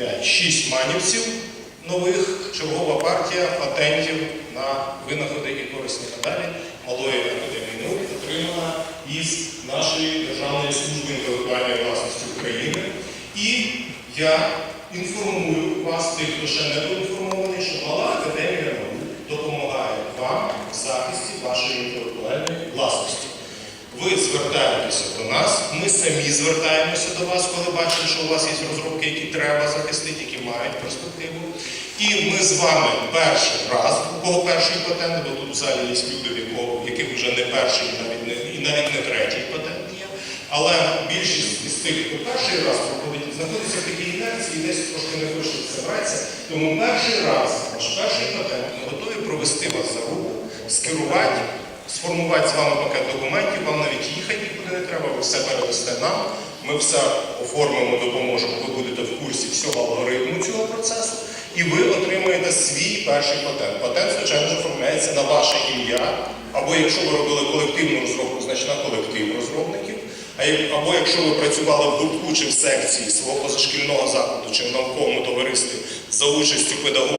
5, 6 манівців нових, чергова партія патентів на винаходи і корисні медалі Малої академії наук, отримана із нашої Державної служби інтелектуальної власності України. І я інформую вас, тих, хто ще не поінформований, що Мала академія наук допомагає вам в захисті вашої інтелектуальної власності. Ви звертаєтеся до нас, ми самі звертаємося до вас, коли бачимо, що у вас є розробки, які треба захистити, які мають перспективу. І ми з вами перший раз, у кого перший патент, бо тут в залі є люди, яких вже не перший навіть не, і навіть не третій патент є. Але більшість із тих, хто перший раз проходить, знаходиться в такій інерції, десь трошки не хоче братися. Тому перший раз, ваш перший патент, ми готові провести вас за руку, скерувати сформувати з вами пакет документів, вам навіть їхати нікуди не треба, ви все передасте нам, ми все оформимо, допоможемо, ви будете в курсі всього алгоритму цього процесу, і ви отримаєте свій перший патент. Патент, звичайно оформляється на ваше ім'я, або якщо ви робили колективну розробку, значить на колектив розробників. Або якщо ви працювали в гуртку чи в секції свого позашкільного закладу чи в науковому товаристві за участю педагогів,